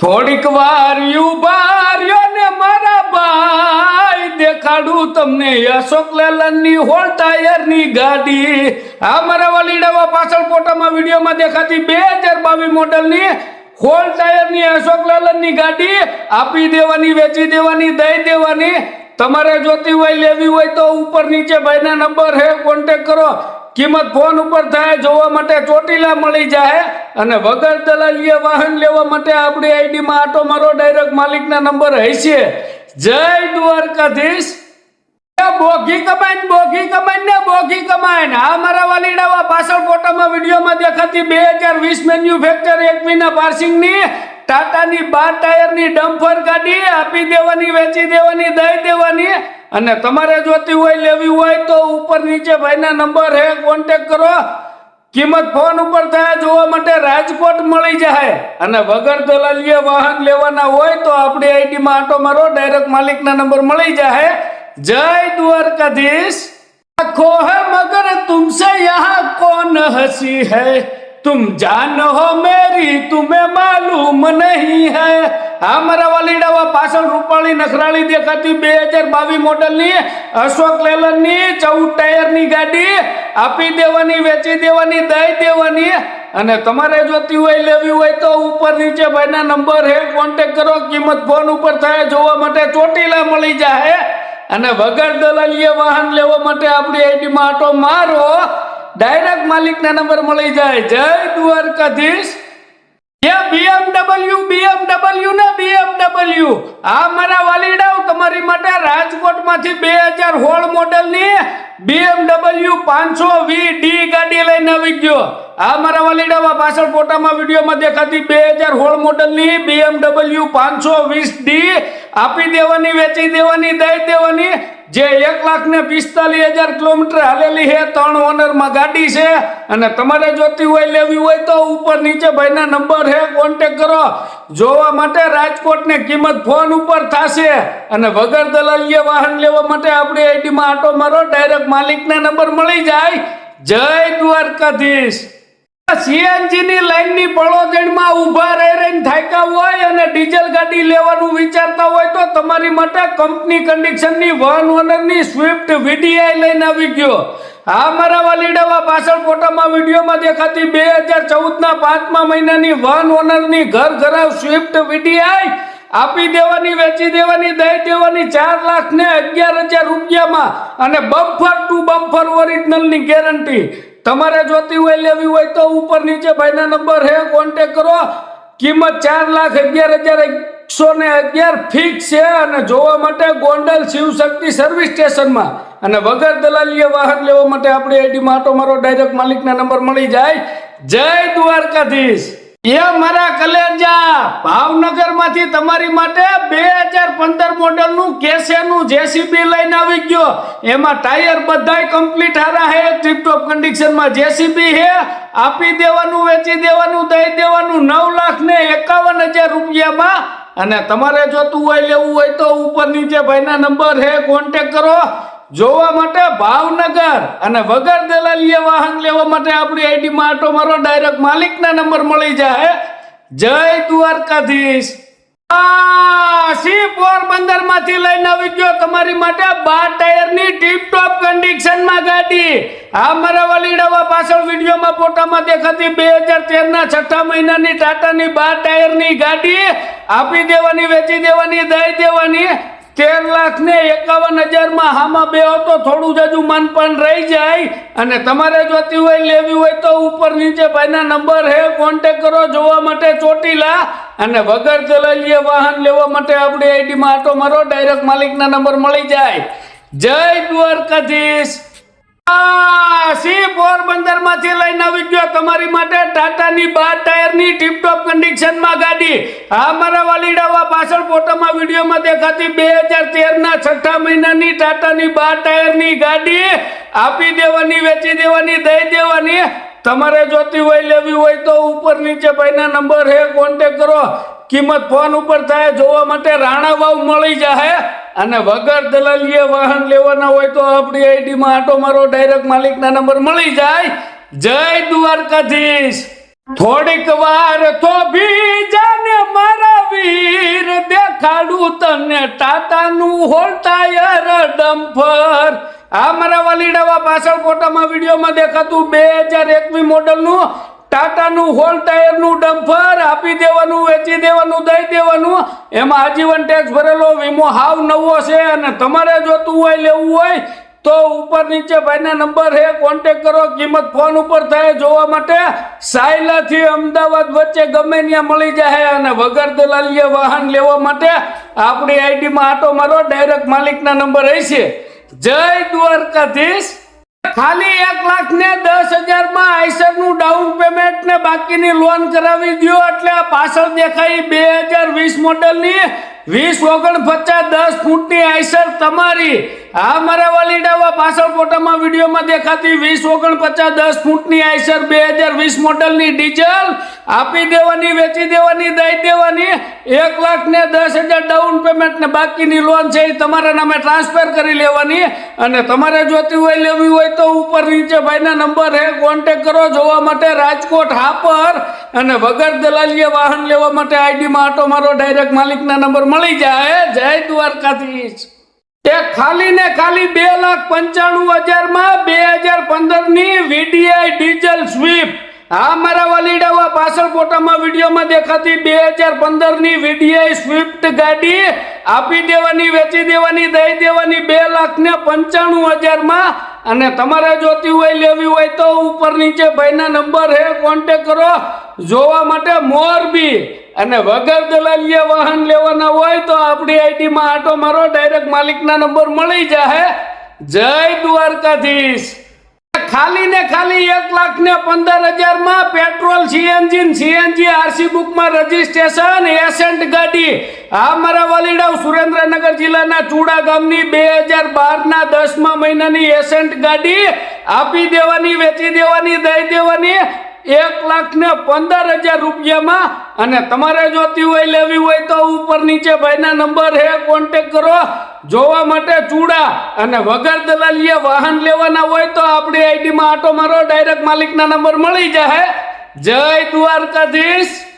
થોડીક વાર ઊભા ને મારા ભાઈ દેખાડું તમને. અશોક લેલનની હોલ ટાયરની ગાડી. આ મારા વલીડાવા પાછળ ફોટામાં વિડીયોમાં દેખાતી બે હજાર બાવીસ મોડલની હોલ ટાયરની અશોક લેલનની ગાડી. આપી દેવાની, વેચી દેવાની, દઈ દેવાની. તમારે જોતી હોય લેવી હોય તો ઉપર નીચે ભાઈના નંબર હે કોન્ટેક કરો. કિંમત ફોન ઉપર થાય, જોવા માટે ચોટીલા મળી જાય અને વગર દલાલીએ વાહન લેવા માટે આપણી આઈડીમાં આટો મારો ડાયરેક્ટ માલિકના નંબર હશે. જય દ્વારકાધીશ. બોઘી કમાઈને, બોગી કમાઈને ને બોગી કમાઈને. આ મારા વાલીડાવા પાછળ ફોટામાં વિડીયોમાં દેખાતી બે હજાર વીસ મેન્યુફેક્ચર એકવીના પાર્સિંગની, ટાટાની બાર ટાયરની ડમ્ફર ગાડી, આપી દેવાની, વેચી દેવાની, દઈ દેવાની અને તમારે જોતી હોય, લેવી હોય તો ઉપર નીચે ભાઈના નંબર હે કોન્ટેક કરો. કિંમત ફોન ઉપર થયા, જોવા માટે રાજકોટ મળી જાય. અને વગર દલાલીએ વાહન લેવાના હોય તો આપણી આઈડીમાં આટો મારો ડાયરેક્ટ માલિકના નંબર મળી જાય. જય દ્વારકાધીશ. આખો હે મગર, તુમસે યહાં કોન હસી હૈ? तुम जान हो मेरी तुम्हें मालूम नहीं है આ મારા વાલીડાવા પાછળ રૂપાળી નખરાળી દેખાતી બે હજાર બાવીસ મોડલની અશોક લેલનની ચૌદ ટાયરની ગાડી આપી દેવાની વેચી દેવાની દઈ દેવાની અને તમારે જોતી હોય લેવી હોય તો ઉપર નીચે ભાઈના નંબર હે કોન્ટેક કરો કિંમત ફોન ઉપર થાય જોવા માટે ચોટીલા મળી જાય અને વગર દલાલીએ વાહન લેવા માટે આપણી આઈડીમાં આટો મારો ડાયરેક્ટ માલિકના નંબર મળી જાય. જય દ્વારકાધીશ. BMW BMW ને BMW. આ મારા વાલીડાઓ તમારી માટે રાજકોટમાંથી બે હજાર હોળ મોડલની BMW પાંચસો વી ડી ગાડી લઈને આવી ગયો. આ મારા વાલીડાવા પાછળ ફોટામાં વિડીયોમાં દેખાતી બે હજાર હોળ મોડલની BMW પાંચસો વીસ ડી આપી દેવાની, વેચી દેવાની, દઈ દેવાની. જે એક લાખ ને પિસ્તાલીસ હજાર કિલોમીટર હાલેલી છે, ત્રણ ઓનરમાં ગાડી છે. અને તમારે જોતી હોય, લેવી હોય તો ઉપર નીચે ભાઈના નંબર છે કોન્ટેક કરો. જોવા માટે રાજકોટને કિંમત ફોન ઉપર થશે. અને વગર દલાલીએ વાહન લેવા માટે આપણી આઈડીમાં આટો મારો ડાયરેક્ટ માલિકના નંબર મળી જાય. જય દ્વારકાધીશ. સીએનજી ની લાઈનની પળોજણમાં ઊભા રહી રહીને થાક્યા હોય અને ડીઝલ ગાડી લેવાનું વિચારતા હોય તો તમારી માટે કંપની કન્ડિશનની વન ઓનરની સ્વિફ્ટ વીડીઆઈ લઈને આવી ગયો. આ મારા વાલીડાવા, પાછળ ફોટામાં વિડીયોમાં દેખાતી બે હજાર ચૌદ ના પાંચમા મહિનાની વન ઓનરની ઘર ઘરાવ સ્વિફ્ટ વીડીઆઈ આપી દેવાની, વેચી દેવાની, દઈ દેવાની ચાર લાખ ને અગિયાર હજાર રૂપિયામાં અને બમ્ફર ટુ બમ્ફર ઓરિજિનલની ગેરંટી તમારે જોતી હોય લેવી હોય તો ઉપર નીચે ભાઈના નંબર હે કોન્ટેક કરો. કિંમત ચાર લાખ અગિયાર હજાર એકસો ને અગિયાર ફિક્સ છે અને જોવા માટે ગોંડલ શિવશક્તિ સર્વિસ સ્ટેશનમાં અને વગર દલાલીએ વાહન લેવા માટે આપણી આઈડીમાં આટો મારો ડાયરેક્ટ માલિકના નંબર મળી જાય. જય દ્વારકાધીશ. એ મારા કલેજા ભાવનગરમાંથી તમારી માટે બે હજાર પંદર મોડલનું કેસેનું જેસીબી લઈને આવી ગયો. એમાં ટાયર બધાય કમ્પ્લીટ હારા હે ટીપટોપ કન્ડિશનમાં જેસીબી હે, આપી દેવાનું, વેચી દેવાનું, દઈ દેવાનું, નવ લાખ ને એકાવન હજાર રૂપિયામાં. અને તમારે જોતું હોય, લેવું હોય તો ઉપર નીચે ભાઈના નંબર હે કોન્ટેક કરો. જોવા માટે ભાવનગર અને વગર દલાલીએ વાહન લેવા માટે આપણી આઈડીમાં આટો મારો ડાયરેક્ટ માલિકના નંબર મળી જાય. જય દ્વારકાધીશ. સી પોરબંદરમાંથી લઈને આવી ગયો તમારી માટે બાર ટાયરની ટીપ ટોપ કન્ડિશનમાં ગાડી. આ મારા વલીડાવા પાછળ વિડીયોમાં ફોટામાં દેખાતી બે હજાર તેર ના છઠ્ઠા મહિનાની ટાટાની બાર ટાયરની ગાડી. આપી દેવાની, વેચી દેવાની, દઈ દેવાની. તેર લાખ ને એકાવન હજારમાં હામાં બે તો થોડું જાજુ માનપાન રહી જાય. અને તમારે જોતી હોય લેવી હોય તો ઉપર નીચે ભાઈના નંબર હે કોન્ટેક કરો જોવા માટે ચોટીલા. અને વગર દલાલીએ વાહન લેવા માટે આપણી આઈડીમાં આટો મારો ડાયરેક્ટ માલિકના નંબર મળી જાય. જય દ્વારકાધીશ. સી પોરબંદરમાંથી લઈને આવી ગયો તમારી માટે ટાટાની બાર ટાયરની ટીપટોપ કન્ડિશનમાં ગાડી. આ મારા વાલીડાવા, પાછળ ફોટામાં વિડીયોમાં દેખાતી બે હજાર તેર ના છઠ્ઠા મહિનાની ટાટાની બાર ટાયરની ગાડી. આપી દેવાની, વેચી દેવાની, દઈ દેવાની. તમારે જોતી હોય, લેવી હોય તો ઉપર નીચે ભાઈના નંબર હે કોન્ટેક કરો. કિંમત ફોન ઉપર થાય જોવા માટે રાણા વાવ મળી જાય અને વગર દલાલીએ વાહન લેવાના હોય તો આપણી આઈડીમાં આટો મારો ડાયરેક્ટ માલિકના નંબર મળી જાય. જય દ્વારકાધીશ. થોડીક વાર તો બીજાને મારા વીર દેખાડું તને ટાટાનું હોલતા યાર ડમ્ફર. આ મારા વાલીડાવા પાછળ ફોટામાં વિડીયોમાં દેખાતું બે હજાર એકવી મોડલનું ટાટાનું હોલ ટાયરનું ડમ્ફર આપી દેવાનું, વેચી દેવાનું, દઈ દેવાનું. એમાં આજીવન ટેક્સ ભરેલો, વીમો હાવ નવો છે અને તમારે જોતું હોય, લેવું હોય, તો ઉપર નીચે ભાઈના નંબર હે કોન્ટેક કરો, કિંમત ફોન ઉપર થાય જોવા માટે. સાયલાથી અમદાવાદ વચ્ચે ગમે ત્યાં મળી જાય અને વગર દલાલીએ વાહન લેવા માટે આપણી આઈડીમાં આટો મારો ડાયરેક્ટ માલિકના નંબર હશે. જય દ્વારકાધીશ. ખાલી એક લાખ ને દસ હજારમાં આઈસરનું ડાઉન પેમેન્ટ ને બાકીની લોન કરાવી દો એટલે પાછળ દેખાય બે હજાર વીસ મોડેલની વીસ ઓગણ પચાસ દસ ફૂટની આઈસર તમારી. આ મારા વાલીડાવા પાછળ ફોટામાં, વિડીયોમાં દેખાતી વીસ, ઓગણપચાસ, દસ ફૂટની આઈસર, બે હજાર વીસ મોડલની ડીઝલ, આપી દેવાની, વેચી દેવાની, દઈ દેવાની, એક લાખ ને દસ હજાર ડાઉન પેમેન્ટ ને બાકીની લોન છે એ તમારા નામે ટ્રાન્સફર કરી લેવાની. અને તમારે જોતી હોય, લેવી હોય તો ઉપર નીચે ભાઈના નંબર હે કોન્ટેક કરો જોવા માટે રાજકોટ હાપર. અને વગર દલાલીએ વાહન લેવા માટે આઈડીમાં આટો મારો ડાયરેક્ટ માલિકના નંબર મળી જાય. જય દ્વારકાધીશ. તે ખાલી ને ખાલી બે લાખ પંચાણું હજારમાં બે હજાર પંદરની વીડીઆઈ ડીઝલ સ્વીપ. આ મારા વાલીડાવા પાછળ ફોટામાં વિડીયોમાં દેખાતી બે હજાર પંદરની વીડીઆઈ સ્વિફ્ટ ગાડી આપી દેવાની, વેચી દેવાની, દઈ દેવાની બે લાખ ને પંચાણું હજારમાં. અને તમારે જોતી હોય, લેવી હોય તો ઉપર નીચે ભાઈના નંબર હે કોન્ટેક કરો. જોવા માટે મોરબી. અને વગર દલાલીએ વાહન લેવાના હોય તો આપણી આઈડીમાં આટો મારો ડાયરેક્ટ માલિકના નંબર મળી જાય જય દ્વારકાધીશ. ખાલી ને ખાલી એક લાખ ને પંદર હજારમાં પેટ્રોલ, સીએનજી સીએનજી આરસી બુકમાં રજીસ્ટ્રેશન એસેન્ટ ગાડી. આ મારા વાલીડાવ, સુરેન્દ્રનગર જિલ્લાના ચુડા ગામની બે હજાર બાર ના દસમા મહિનાની એસેન્ટ ગાડી આપી દેવાની, વેચી દેવાની, દઈ દેવાની. એક લાખ ને પંદર હજાર રૂપિયામાં અને તમારે જોતી હોય લેવી હોય તો ઉપર નીચે ભાઈના નંબર હે કોન્ટેક કરો. જોવા માટે ચૂડા અને વગર દલાલીએ વાહન લેવાના હોય તો આપણી આઈડીમાં આટો મારો ડાયરેક્ટ માલિકના નંબર મળી જાય જય દ્વારકાધીશ.